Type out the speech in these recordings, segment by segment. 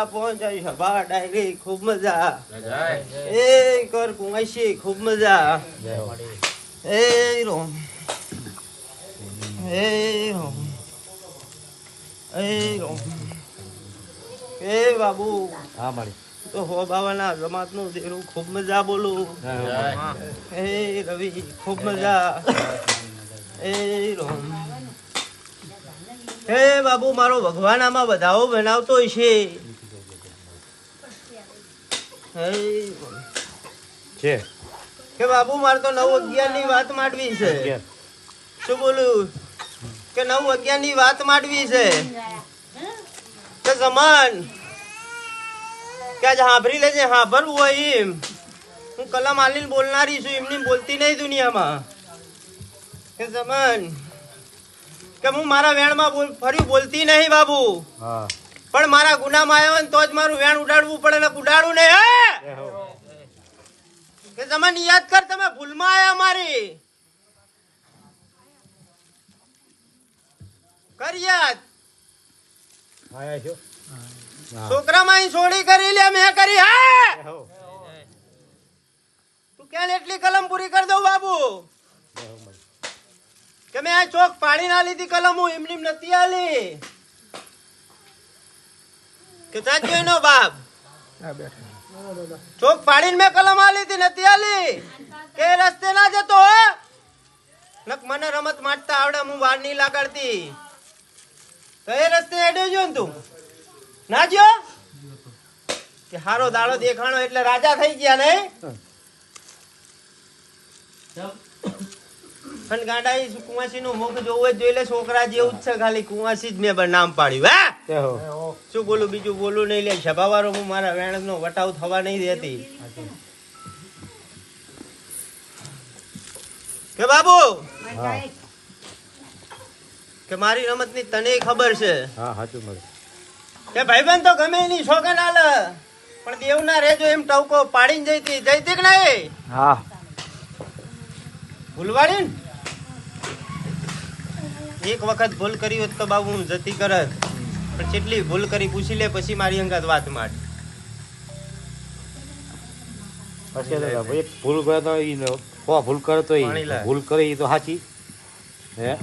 આ પહોંચાઈ સભા ડાયરી ખૂબ મજા. એ કર કુંવાશી ખૂબ મજા. એ રોમ. એ રોમ. એ રોમ. એ બાબુ. હા મારી તો હો બાવાના જમાતનું દેરું ખૂબ મજા બોલું. એ રવિ ખૂબ મજા. એ રોમ. હે બાબુ મારો ભગવાન આમાં બધાઓ બનાવતો છે. છે. કે બાબુ મારે તો નવ અગિયારની વાત માંડવી છે. શું બોલું? કે નવ અગિયારની વાત માંડવી છે? કે સમાન? કે આજે હાંભરી લેજે હાંભરવું હોય એમ. હું કલમ આલીને બોલનારી છું એમની બોલતી નહીં દુનિયામાં. કે સમાન? કે હું મારા વેણમાં ફરી બોલતી નહીં બાબુ? હા. પણ મારા ગુનામાં આવ્યો ને તો જ મારું વેણ ઉડાડવું પડે ને ઉડાડવું ને કે તમે યાદ કર, તમે ભૂલમાં આવ્યા મારી. કર યાદ આયા છો હા. છોકરામાં ઈ સોડી કરી લે, મેં કરી, હા? તું ક્યાં એટલી કલમ પૂરી કરી દઉં, બાબુ? કે મેં આ ચોક પાડી ના લીધી કલમ, હું એમની નથી આલી. કે સાચું એનો બાપ ચોક પાડીને મેં કલમ આલી હતી નથી આલી. કે એ રસ્તે ના જતો હો. નક મને રમત માટતા આવડે હું વાર નહીં લાગાડતી. તો એ રસ્તે જો ને તું. ના જો કે હારો દાડો દેખાણો એટલે રાજા થઈ ગયા નહીં? પણ ગાંડા એ કુંવાસી નું મુખ જોવું જ જોઈ લે છોકરા જેવું જ છે ખાલી કુંવાસી જ મેં નામ પાડ્યું હે? શું બોલું બીજું બોલું નહીં લે સભાવારો હું મારા વેણસ નો વટાવ થવા નહીં દેતી. કે બાબુ? કે મારી રમતની તને ખબર છે? હા સાચું મળે કે ભાઈબંધ તો ગમે ની છોકરા ના હાલ પણ દેવ ના રેજો એમ ટવકો પાડીને જઈતી જઈતી કે નહીં? હા. ભૂલવાડી ને? એક વખત ભૂલ કરી હોત તો બાબુ હું જતી કરત. પણ કેટલી ભૂલ કરી પૂછી લે પછી મારી અંગત વાત પછી એક ભૂલ કરે તો ઈ કો ભૂલ કરે તો ઈ. ભૂલ કરે ઈ તો સાચી હે?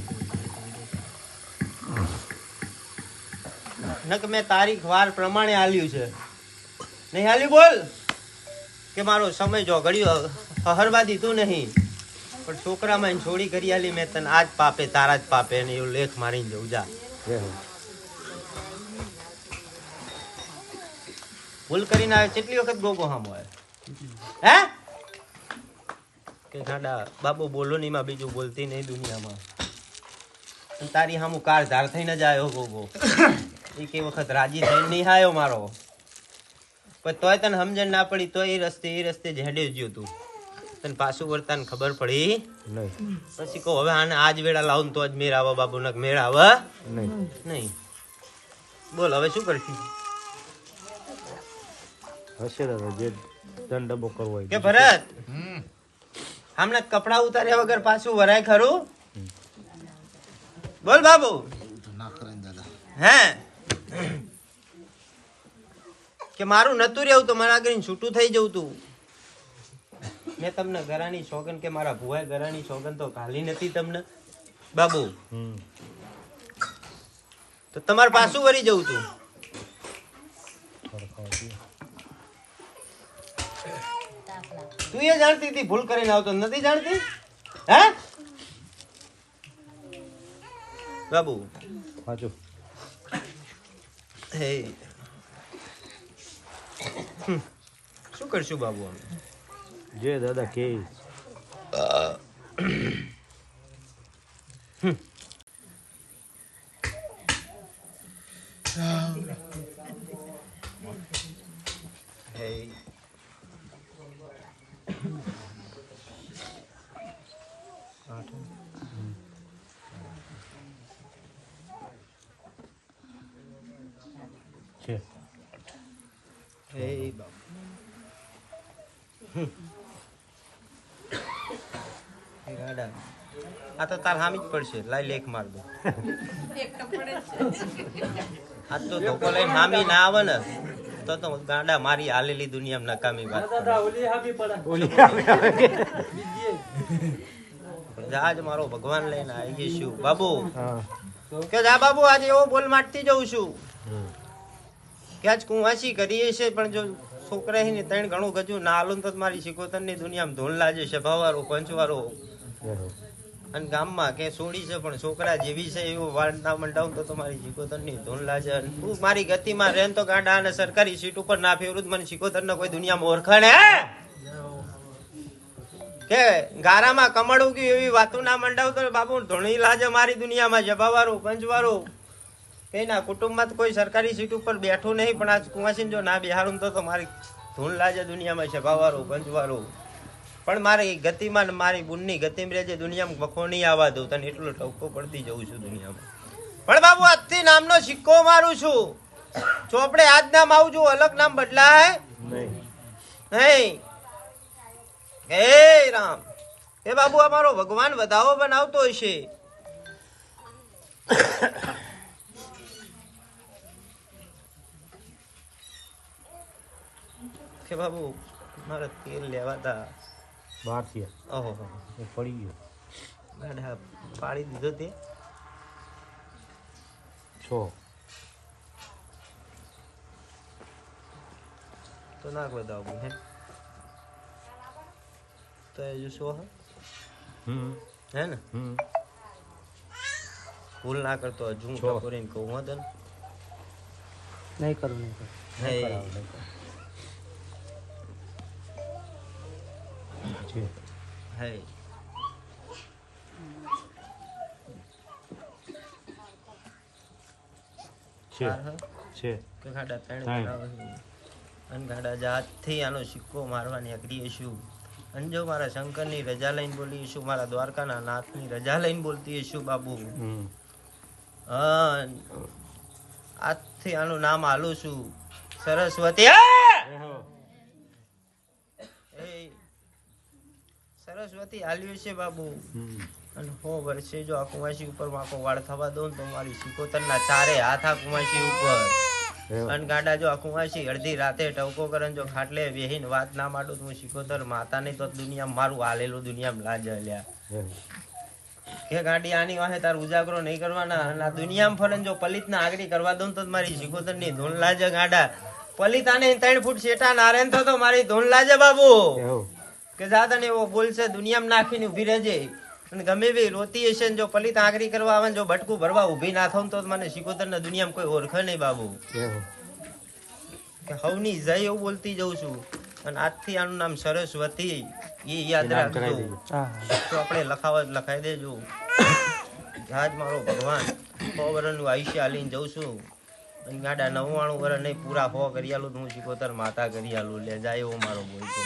નક મેં તારીખ વાર પ્રમાણે આલ્યું છે. નહીં આલ્યું બોલ? કે મારો સમય જો ઘડ્યો હરવા દીધું નહીં. પણ છોકરામાં એને છોડી કરી આલી મેં તને. આજ પાપે તારા જ પાપે ને એવું લેખ મારીને જવું જા. ભૂલ કરીને આવે કેટલી વખત ગોગો હા આવે? હે? કે ગાડા બાબો બોલો નહીં માં બીજું બોલતી નહીં દુનિયામાં. તારી હામું કાર ધાર થઈને જ આવ્યો ગોગો. એક એ વખત રાજી થઈને નહીં આવ્યો મારો. પણ તોય તને સમજણ ના પડી તો એ રસ્તે એ રસ્તે જ ગયો તું. તને પાછું વર્તાને ખબર પડી? નહીં. પછી કહો હવે આને આજ વેળા લાવું ને તો જ મેળ આવે બાબુ ને મેળ આવે. નહીં. નહીં. બોલ હવે શું કરશું? હશે દાદા જે દંડ ડબ્બો કરવો હોય કે ભરત? હમણાં કપડા ઉતાર્યા વગર પાછું વરાય ખરું? બોલ બાબુ. હે? કે મારું નતું રહેવું તો મારા આગળ છૂટું થઈ જવું તું. મેં તમને ગરાની સોગન કે મારા ભુવાએ ગરાની સોગન તો ઘાલી નથી તમને? બાબુ. તો તમારે પાછું વરી જવું તું. તું એ જાણતી હતી ભૂલ કરીને આવતો નથી જાણતી? હે? બાબુ. સાચું હે. શું કરશું બાબુ અમે જે દાદા કે હે છે હે બાબુ હમ. હે ગાડા. આ તો તાર હામી જ પડશે, લાઈ લેખ માર દો આ તો ધોકો લઈને હામી ના આવે ને, તો તો ગાંડા મારી હાલેલી દુનિયામાં નકામી વાત. ઓલી આજ મારો ભગવાન લઈને આવી છું બાબુ, કે જા બાબુ, આજે એવો બોલ મારતી જઉં છું. કે આજ કુંવાસી કરીએ છે પણ જો છોકરા ત્રણ ઘણું ગજુ ના હાલું તો મારી શિકોતરની દુનિયામાં ધોલ લાજે છે, ભવારો, પંચવારો. અને ગામમાં કે સોડી છે, પણ છોકરા જેવી છે એવું વાળ ના મંડાવું તો તમારી શિકોતરની ધૂન લાજે. તું મારી ગતિમાં રેન તો ગાંડા અને સરકારી સીટ ઉપર ના ફેરવું તો મને શિકોતર કોઈ દુનિયામાં ઓળખાણે કે ગારામાં કમળ ઉગ્યું એવી વાતો ના મંડાવ તો બાબુ ધૂણી લાજે મારી દુનિયામાં જભાવારો પંચવારો એના કુટુંબમાં કોઈ સરકારી સીટ ઉપર બેઠું નહીં, પણ આજ કુંવાસીને જો ના બિહારું તો મારી ધૂન લાજે દુનિયામાં જબાવાળું પંચવારો પણ મારી ગતિમાં મારી બુનની ગતિમાં રહેજે દુનિયામાં વખો નહીં આવવા દઉં. તને એટલો ટવકો પડતી જઉં છું દુનિયામાં. પણ બાબુ આજથી નામનો સિક્કો મારું છું. ચોપડે આજ નામ આવજો અલગ નામ બદલાય? નહીં. હે રામ. હે બાબુ અમારો ભગવાન વધાવો બનાવતો હશે. કે બાબુ મારે તેલ લેવા તા બહારથી ઓહો. એ પડી ગયો. ગાડા પાડી દીધો તે. છો. તો નાખ બતાવો હે. તો એ જો શું હમ. હે ને? હમ. ભૂલ ના કરતો હજુ હું છો. કરીને કહું હો તને. નહીં કરું નહીં કરું. હે. છે. હે. છે હા, હા. છે. કે ગાડા ત્રણ ત્રણ. બનાવે છે. અને ગાડા જાતથી આનો સિક્કો મારવાની અઘરી છું અને જો મારા શંકરની રજા લઈને બોલી છું મારા દ્વારકાના નાથની રજા લઈને બોલતી છું બાબુ? આજથી આનું નામ આલું છું. સરસ્વતી આ! એ સરસ્વતી આલ્યું છે બાબુ. અને હો વર્ષે જો આ કુમાસી ઉપર માકો વાળ થવા દો તો મારી સિકોતરના ચારે હાથ આ કુમાસી ઉપર. અને ગાડા જો આ કુમાસી અડધી રાતે ટવકો કરે જો ખાટલે વેહીન વાત ના માડું તો હું સિકોતર માતા નહીં તો દુનિયા મારું હાલેલું દુનિયામાં લાજ લ્યા કે ગાડી આની વાહે તાર ઉજાગરો નહીં કરવાના અને આ દુનિયામાં ફરન જો પલિત ના આગળી કરવા દઉં તો મારી સિકોતરની ધૂન લાજે ગાડા. પલિતાને ત્રણ ફૂટ શેઠા નારેન થતો મારી ધૂન લાજે બાબુ. કે જા તને એવો બોલશે દુનિયામાં નાખીને ઊભી રહેજે. અને ગમે એવી રોતી હશે જો પલિત આંગળી કરવા આવે ને જો બટકું ભરવા ઊભી ના થાઉં તો મને શિકોતર ને દુનિયામાં કોઈ ઓળખે નહીં બાબુ. કે હવની જય એવું બોલતી જઉં છું. અને આજથી આનું નામ સરસ્વતી. એ યાદ રાખજો. તો આપણે લખાવત લખાઈ દેજો. આજ મારો ભગવાન સો વર્ષનું આયુષ્ય હાલીને જઉં છું. અને ગાડા નવ્વાણું વર્ષ નહીં પૂરા હો કરી આલું તો હું શિકોતર માતા કરી આલું લે જાય એવો મારો બોલ છે.